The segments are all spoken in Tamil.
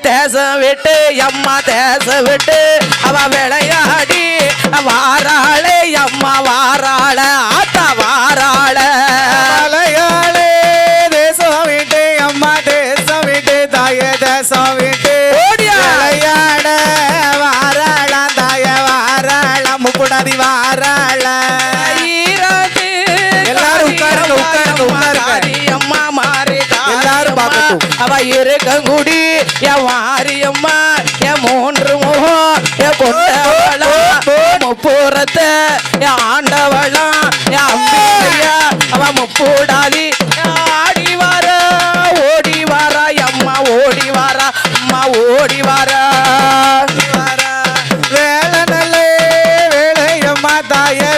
தேசம் விட்டு எம்மா தேசம் விட்டு அவ விளையா அவ இருக்கங்குடி என் வாரியம்மா என் மூன்று முகம் என் கொண்டவளம் முப்புறத்தை என் ஆண்டவளா என் அம்பிகையா அவ முப்பூடாதி ஆடி வர ஓடி வர அம்மா ஓடி வர அம்மா ஓடி வர. வேலையம்மா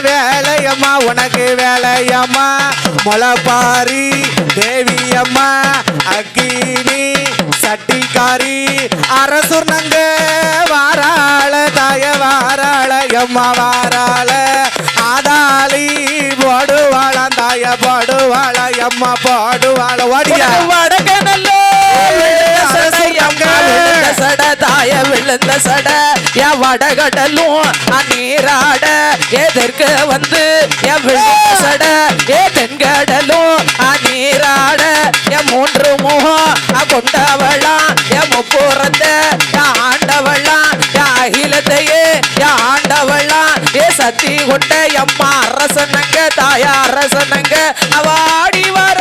வேலையம்மா உனக்கு வேலையம்மா முளப்பாரி தேவியம்மா அக்கினி சட்டிக்காரி அரசுர் நங்க வாராள தாய வாராள எம்மா வாராள ஆதாளி போடுவாளாம் தாய போடுவாள எம்மா போடுவாள. ஓடியா? வடக்க நல்ல சட தாய விழுந்த சட என் வடகடலும் நீராட எதற்கு வந்து என் என் மூன்று முகம் கொண்டவளாம் என் முப்புறத்தை என் ஆண்டவளாம் அகிலத்தையே என் ஆண்டவளாம் ஏ சத்தி கொண்ட எம்மா அரசனங்க தாயா அரசனங்க அவாடி வர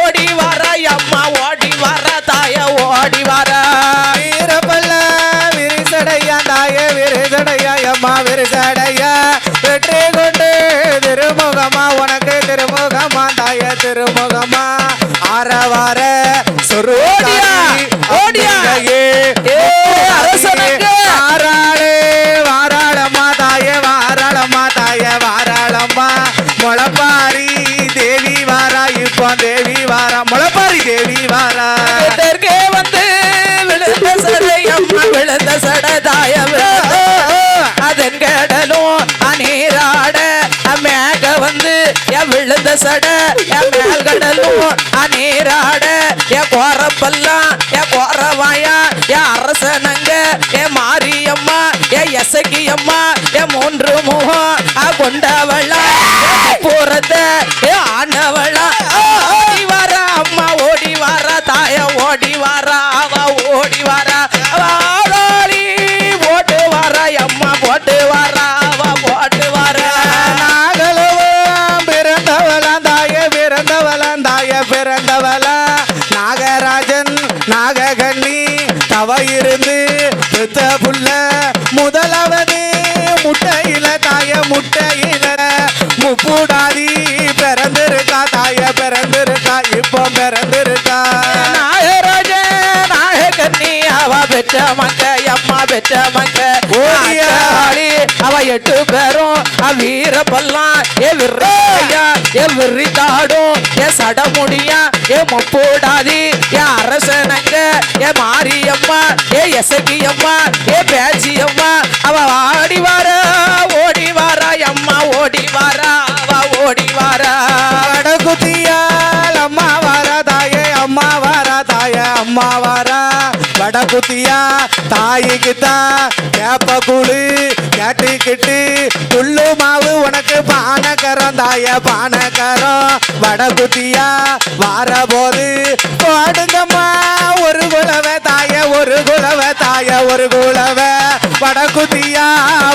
ஓடி வர எம்மா ஓடி வர தாய ஓடி வர. வீரப்பல்ல விரிசடையா தாய விரிசடையா எம்மா விரிசடையா. வெற்றி கொண்டு திருமுகமா உனக்கு திருமுகமா தாய திருமுகமா. ஆரவார ஓடியா, ஓடியா. ஏ, அரசனுக்கு. வாராளே வாராளம்மா தாய வாராளம்மா தாய வாராளம்மா. முளப்பாரி தேவி வாரா. இப்போ தேவி வாரா. முளப்பாரி தேவி வாரா. தெற்கே வந்து விழுந்த சடை அம்மா விழுந்த சடை. பேசட என் மேல் கடலும் அநீராட. என் கோரப்பல்லாம் என் கோரவாயா என் அரசனங்க என் மாரியம்மா என் எசகி அம்மா என் மூன்று முகம் அ கொண்டவளா போறத தவ இருந்து பெத்த புள்ள முதலாவது முட்டையில தாய முட்டையில முப்புடாதி பிறந்திருக்கா தாய பிறந்திருக்கா இப்போ பிறந்திருக்கா நாகராஜ நாகக்கண்ணி அவ பெற்ற மக்க அம்மா பெற்ற மக்க ஓடியா. ஆத்தாளி, அவ எட்டு பேரும் அவ வீர பல்லாம் ஏ விரையா ஏ விரிதாடும் ஏ சடமுடியா ஏ முப்பூடாதி அரசனங்க ஏ மாரியம்மா ஏ எசகி அம்மா ஏ பேச்சி அம்மா அவ ஆடி வாரா ஓடி வாரா அம்மா ஓடி வாரா அவ ஓடி வாரா வடகுத்தியால் அம்மா வாரா தாயே அம்மா வாரா தாய அம்மா வாரா. வடகுத்தியா தாய்க்கு கேப்ப குழு கேட்டுக்கிட்டு துள்ளு மாவு உனக்கு பானக்கரம் தாய பானக்கரம் வடகுத்தியா வார போது பாடுங்கம்மா. தாய ஒரு குலவ வடகுத்தியா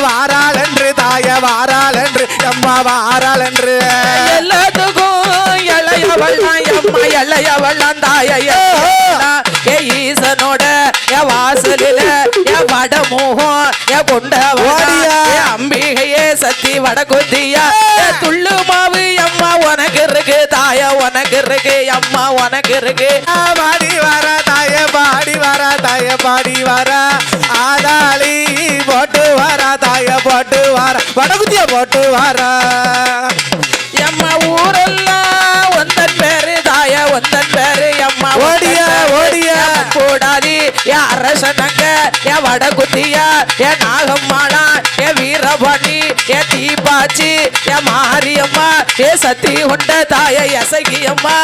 வாராள் என்று தாய வாராள் என்று அம்மா வாராள் என்று எல்லாத்துக்கும் இளையவள்ளாம் அம்மா இளையவள்ளாம் தாய ஏ ஈசனோட என் வாசலில என் வடமோகம் என் கொண்டவளா ஓடியா. என் அம்பிகையே சத்தி வடகுத்தியா என் துள்ளு மாவு அம்மா உனக்கு இருக்கு தாய உனக்கு இருக்கு அம்மா உனக்கு இருக்கு. பாடி வர படகுதிய போட்டு வாரா. எம்மா ஊரெல்லாம் ஒந்தன் பேரு தாய ஒந்தன் பேரு எம்மா ஓடிய ஓடிய. கூடாதி என் அரசனங்க என் வடகுத்தியா என் நாகம்மானா என் வீரபாண்டி என் தீபாச்சி என் மாரியம்மா ஏ சத்தி உண்ட தாய எசகியம்மா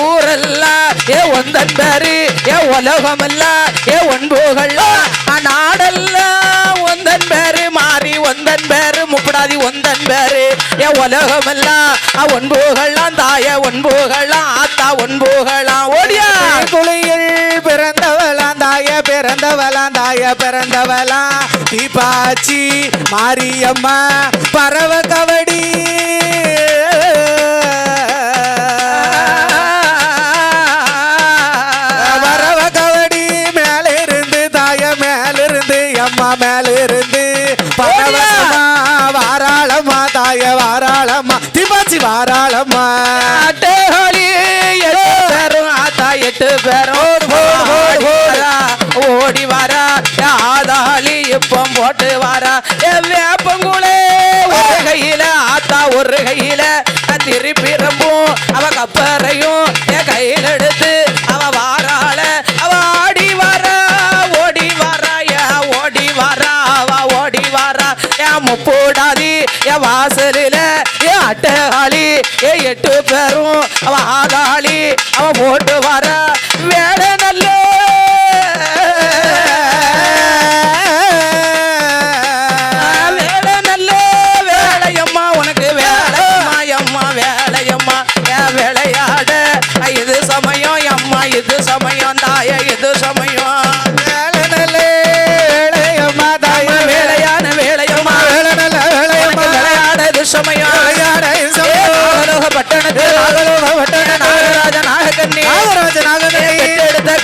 ஊரெல்லாம் ஏ ஒந்தன் பேரு ஏ உலகமெல்லாம் ஏ ஒன்போகள்லாம் நாடெல்லாம் ஒந்தன் பேரு மாறி ஒந்தன் பேரு. பயப்படாதி ஒந்தன் பேரு என் உலகமெல்லாம் ஒன் போகலாம் தாய ஒன் போகலாம் ஆத்தா ஒன் போகலாம் ஓடியா. துளியில் பிறந்தவளாம் தாய பிறந்தவளாம் தாய பிறந்தவளாம். தீபாச்சி மாரியம்மா பரவ கவடி. மேலிருந்து பாய்ச்சி வாராளம்மா. எட்டு பேரும் ஆத்தா எட்டு பேரும். முப்போடாதி ஏ வாசலில் ஏ அட்டகாளி ஏ எட்டு பேரும் அவன் ஆதாளி அவன் போட்டு வர வேடன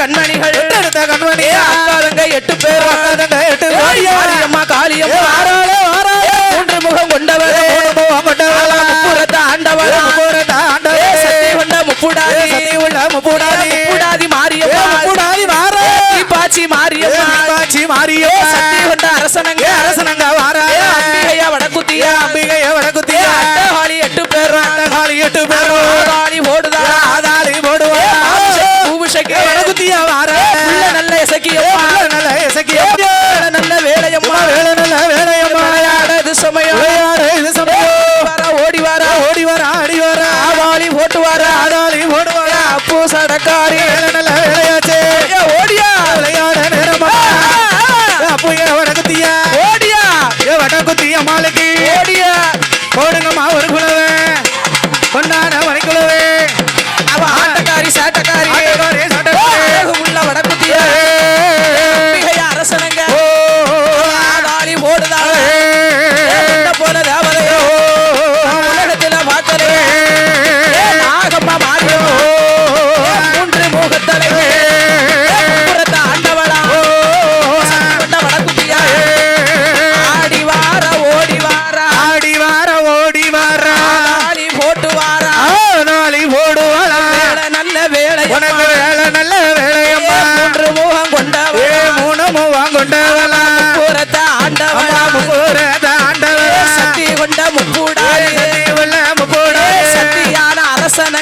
கண்மணிகள். எடுத்த கண்மணி. அக்காதங்க எட்டு பேர் அக்காதங்க எட்டு காளியம்மா. காளியம்மா ஆறாளே ஆறாளே. மூன்று முகம் கொண்டவரே முகம் கொண்டவரா. முப்புறத்த ஆண்டவரா. முப்புறத்த ஆண்டவரே. சத்தி கொண்ட முப்புடாதி. சத்தி கொண்ட முப்புடாதி. முப்புடாதி மாரியம்மா. முப்புடாதி மாற. தீபாச்சி மாரியம்மா. தீபாச்சி மாரியோ அரசனங்க. அரசனங்க வாரா. ஓட்டுவாரா ஆடாளி ஓடுவாரா பூசடக்காரி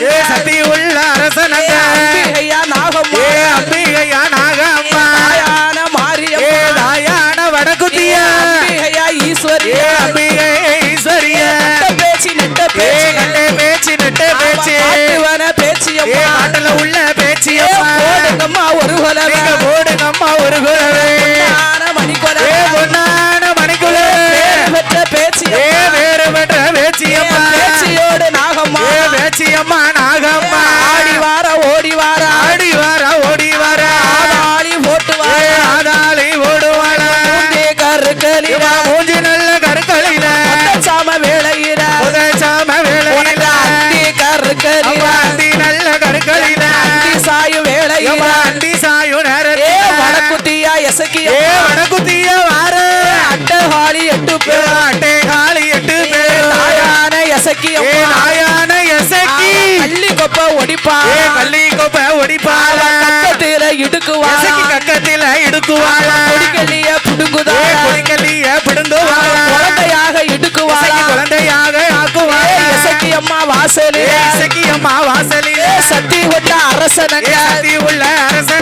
Yeah. கசக்கி ஏ வடக்குத்திய வார. ஹாலி எட்டு பேர். அட்டை ஹாலி எட்டு பேர். நாயான எசக்கி நாயான எசக்கி. கள்ளி கொப்ப ஒடிப்பா ஏ கள்ளி கொப்ப ஒடிப்பால கக்கத்தில இடுக்குவாள? எசக்கி கக்கத்தில இடுக்குவாள? கொடிக்கல்லிய புடுங்குதா கொடிக்கல்லிய புடுங்குவாள? குழந்தையாக இடுக்குவாள? குழந்தையாக ஆக்குவாள? எசக்கி அம்மா வாசலே எசக்கி அம்மா வாசலே சத்தி உள்ள அரசனங்க. சத்தி உள்ள அரசன்